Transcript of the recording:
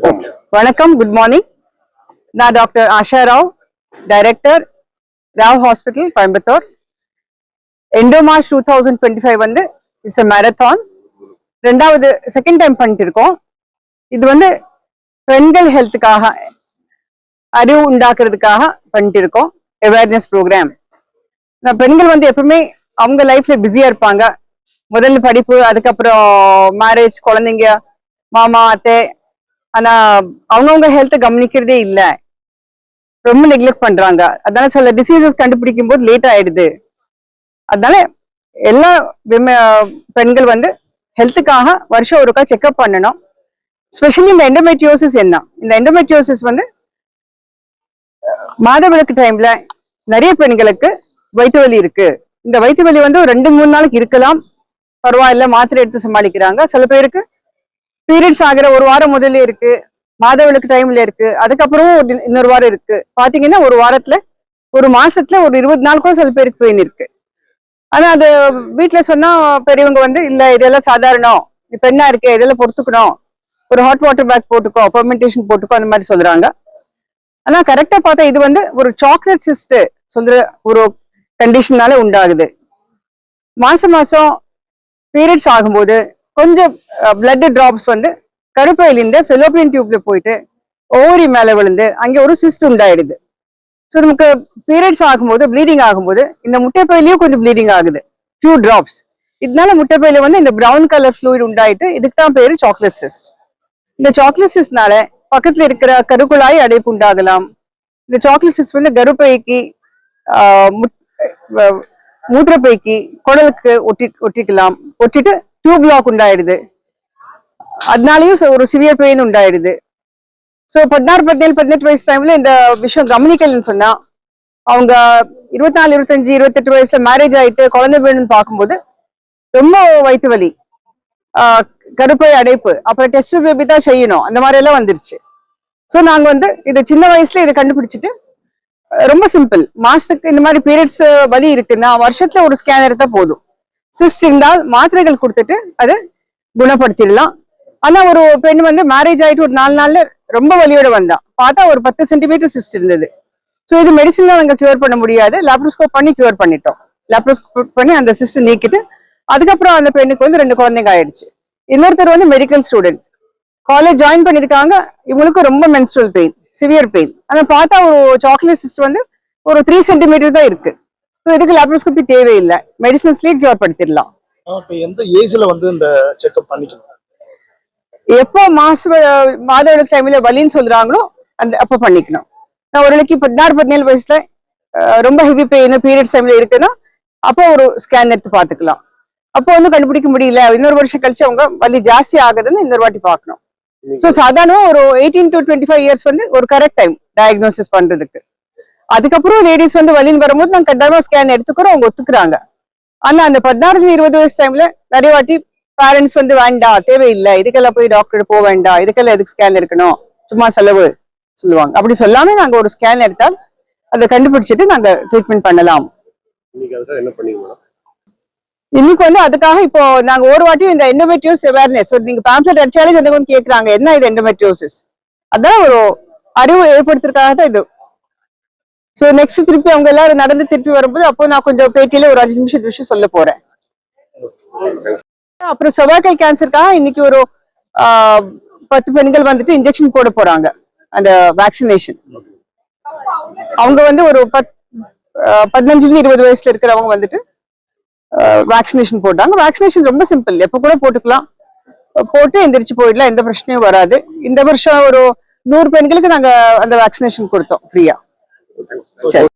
வணக்கம் good morning நான் doctor Asha Rao director Rao hospital Coimbatore. Endo March two thousand twenty five வந்து it's a marathon ரெண்டாவது second time பண்ணிட்டு இருக்கோம் இது வந்து பெண்கள் ஹெல்த்துக்காக அறிவு உண்டாக்குறதுக்காக பண்ணிட்டு இருக்கோம் அவேர்னஸ் ப்ரோக்ராம் நான் பெண்கள் வந்து எப்பவுமே அவங்க லைஃப்ல பிஸியா இருப்பாங்க. முதல்ல படிப்பு அதுக்கப்புறம் மேரேஜ் குழந்தைங்க மாமா அத்தை ஆனா அவங்கவுங்க ஹெல்த்தை கவனிக்கிறதே இல்லை. ரொம்ப நெக்லெக்ட் பண்றாங்க. அதனால சில டிசீசஸ் கண்டுபிடிக்கும் போது லேட் ஆயிடுது. அதனால எல்லா பெண்கள் வந்து ஹெல்த்துக்காக வருஷம் ஒருக்கா செக்அப் பண்ணணும். ஸ்பெஷலி இந்த எண்டோமெட்ரியோசிஸ் என்ன? இந்த எண்டோமெட்ரியோசிஸ் வந்து மாதவிளக்கு டைம்ல நிறைய பெண்களுக்கு வயிற்று வலி இருக்கு. இந்த வயிற்று வலி வந்து ஒரு ரெண்டு மூணு நாளைக்கு இருக்கலாம். பரவாயில்ல மாத்திரை எடுத்து சமாளிக்கிறாங்க. சில பேருக்கு பீரியட்ஸ் ஆகிற ஒரு வாரம் முதல்ல இருக்கு. மாதவிலக்கு டைம்ல இருக்கு. அதுக்கப்புறமும் ஒரு இன்னொரு வாரம் இருக்கு. பாத்தீங்கன்னா ஒரு வாரத்துல ஒரு மாசத்துல ஒரு இருபது நாள் கூட சில பேருக்கு பெயின் இருக்கு. ஆனா அது வீட்டுல சொன்னா பெரியவங்க வந்து இல்ல இதெல்லாம் சாதாரணம். நீ பெண்ணா இருக்கே? இதெல்லாம் பொறுத்துக்கணும். ஒரு ஹாட் வாட்டர் பேக் போட்டுக்கோ ஃபர்மெண்டேஷன் போட்டுக்கோ அந்த மாதிரி சொல்றாங்க. ஆனா கரெக்டா பார்த்தா இது வந்து ஒரு சாக்லேட் சிஸ்ட் சொல்ற ஒரு கண்டிஷனால உண்டாகுது. மாசம் மாசம் பீரியட்ஸ் ஆகும்போது கொஞ்சம் பிளட் டிராப்ஸ் வந்து கருப்பையிலிருந்து ஃபெலோபியன் டியூப்ல போயிட்டு ஓவரி மேல விழுந்து அங்கே ஒரு சிஸ்ட் உண்டாயிடுது. ஸோ நமக்கு பீரியட்ஸ் ஆகும்போது ப்ளீடிங் ஆகும்போது இந்த முட்டைப்பையிலையும் கொஞ்சம் ப்ளீடிங் ஆகுது. ஃபியூ டிராப்ஸ் இதனால முட்டைப்பையில வந்து இந்த ப்ரௌன் கலர் ஃப்ளூயிட் உண்டாயிட்டு இதுக்கு தான் பேரு சாக்லேட் சிஸ்ட் இந்த சாக்லேட் சிஸ்ட்னால பக்கத்துல இருக்கிற கருக்குழாய் அடைப்பு உண்டாகலாம். இந்த சாக்லேட் சிஸ்ட் வந்து கருப்பைக்கு முட்- மூத்திரப்பைக்கு குடலுக்கு ஒட்டி ஒட்டிக்கலாம். ஒட்டிட்டு டியூப் லாக் உண்டாயிடுது. அதனாலயும் ஒரு சிவியர் பெயின் உண்டாயிடுது. ஸோ பதினாறு பதினேழு பதினெட்டு வயசு டைம்ல இந்த விஷயம் கவனிக்கலன்னு சொன்னா அவங்க இருபத்தி நாலு இருபத்தஞ்சு இருபத்தெட்டு வயசுல மேரேஜ் ஆயிட்டு குழந்தை வேணும்னு பார்க்கும்போது ரொம்ப வயிற்று வலி கருப்பை அடைப்பு அப்புறம் டெஸ்ட் பேபி தான் செய்யணும். அந்த மாதிரி எல்லாம் வந்துருச்சு. ஸோ நாங்கள் வந்து இது சின்ன வயசுல இதை கண்டுபிடிச்சிட்டு ரொம்ப சிம்பிள். மாசத்துக்கு இந்த மாதிரி பீரியட்ஸ் வலி இருக்குன்னா வருஷத்துல ஒரு ஸ்கேன் எடுத்தா போதும். சிஸ்ட் இருந்தால் மாத்திரைகள் கொடுத்துட்டு அதை குணப்படுத்திடலாம். ஆனா ஒரு பெண் வந்து மேரேஜ் ஆயிட்டு ஒரு நாலு நாள்ல ரொம்ப வலியோட வந்தா. பார்த்தா ஒரு பத்து சென்டிமீட்டர் சிஸ்ட் இருந்தது. ஸோ இது மெடிசன்ல நாங்கள் கியூர் பண்ண முடியாது. லேப்ரோஸ்கோப் பண்ணி கியூர் பண்ணிட்டோம். லேப்ரோஸ்கோப் பண்ணி அந்த சிஸ்ட் நீக்கிட்டு அதுக்கப்புறம் அந்த பெண்ணுக்கு வந்து ரெண்டு குழந்தைங்க ஆயிடுச்சு. இன்னொருத்தர் வந்து மெடிக்கல் ஸ்டூடெண்ட் காலேஜ் ஜாயின் பண்ணிருக்காங்க. இவங்களுக்கு ரொம்ப மென்ஸ்ட்ரல் பெயின் சிவியர் பெயின் ஆனா பார்த்தா ஒரு சாக்லேட் சிஸ்ட் வந்து ஒரு த்ரீ சென்டிமீட்டர் தான் இருக்கு. ஸோ இதுக்கு லேப்ரோஸ்கோபி தேவையில்லை. மெடிசன்ஸ்லயே கியூர் படுத்திடலாம். எந்த ஏஜ்ல வந்து இந்த செக்அப் பண்ணிக்கணும்? எப்போ மாச மாதவிலக்கு டைம்ல வலின்னு சொல்றாங்களோ அந்த அப்போ பண்ணிக்கணும். நான் ஒரு நாளைக்கு பதினாறு பதினேழு வயசுல ரொம்ப ஹெவி பெயின் பீரியட்ஸ் டைம்ல இருக்குன்னா அப்போ ஒரு ஸ்கேன் எடுத்து பார்த்துக்கலாம். அப்போ வந்து கண்டுபிடிக்க முடியல. இன்னொரு வருஷம் கழிச்சு அவங்க வலி ஜாஸ்தி ஆகுதுன்னு இன்னொரு வாட்டி பார்க்கணும். ஸோ சாதாரண ஒரு eighteen to twenty five years வந்து ஒரு கரெக்ட் டைம் டயக்னோசிஸ் பண்றதுக்கு. அதுக்கப்புறம் லேடிஸ் வந்து வலின்னு வரும்போது நாங்க கட்டாயமா ஸ்கேன் எடுத்துக்கிறோம் அவங்க ஒத்துக்குறாங்க. ஆனா அந்த பதினாறு இருபது வயசு டைம்ல நிறைய வாட்டி பேரண்ட்ஸ் வந்து வேண்டாம் தேவையில்லை இதுக்கெல்லாம் போய் டாக்டர் போக வேண்டாம் இதுக்கெல்லாம் எதுக்கு ஸ்கேன் இருக்கணும் சும்மா செலவு சொல்லுவாங்க. அப்படி சொல்லாம நாங்க ஒரு ஸ்கேன் எடுத்தால் அதை கண்டுபிடிச்சிட்டு நாங்க ட்ரீட்மெண்ட் பண்ணலாம். இன்னைக்கு வந்து அதுக்காக இப்போ நாங்க ஒரு வாட்டியும் இந்த எண்டோமெட்ரியோஸ் அவேர்னஸ் நீங்க பேம்ப்ளெட் அடிச்சாலே எனக்கு ஒன்று கேக்குறாங்க. என்ன இது எண்டோமெட்ரியோசிஸ் அதான் ஒரு அறிவு ஏற்படுத்துறதுக்காக தான் இது. ஸோ நெக்ஸ்ட் திருப்பி அவங்க எல்லாரும் நடந்து திருப்பி வரும்போது அப்போ நான் கொஞ்சம் பேட்டியில ஒரு அஞ்சு நிமிஷம் விஷயம் சொல்ல போறேன். அப்புறம் cervical கேன்சருக்காக இன்னைக்கு ஒரு பத்து பெண்கள் வந்துட்டு இன்ஜெக்ஷன் போட போறாங்க. அந்த வேக்சினேஷன் அவங்க வந்து ஒரு பத் பதினஞ்சுல இருந்து இருபது வயசுல இருக்கிறவங்க வந்துட்டு வேக்சினேஷன் போட்டாங்க. வேக்சினேஷன் ரொம்ப சிம்பிள் எப்போ கூட போட்டுக்கலாம். போட்டு எந்திரிச்சு போயிடலாம். எந்த பிரச்சனையும் வராது. இந்த வருஷம் ஒரு நூறு பெண்களுக்கு நாங்க அந்த வேக்சினேஷன் கொடுத்தோம். ஃப்ரீயா சரி.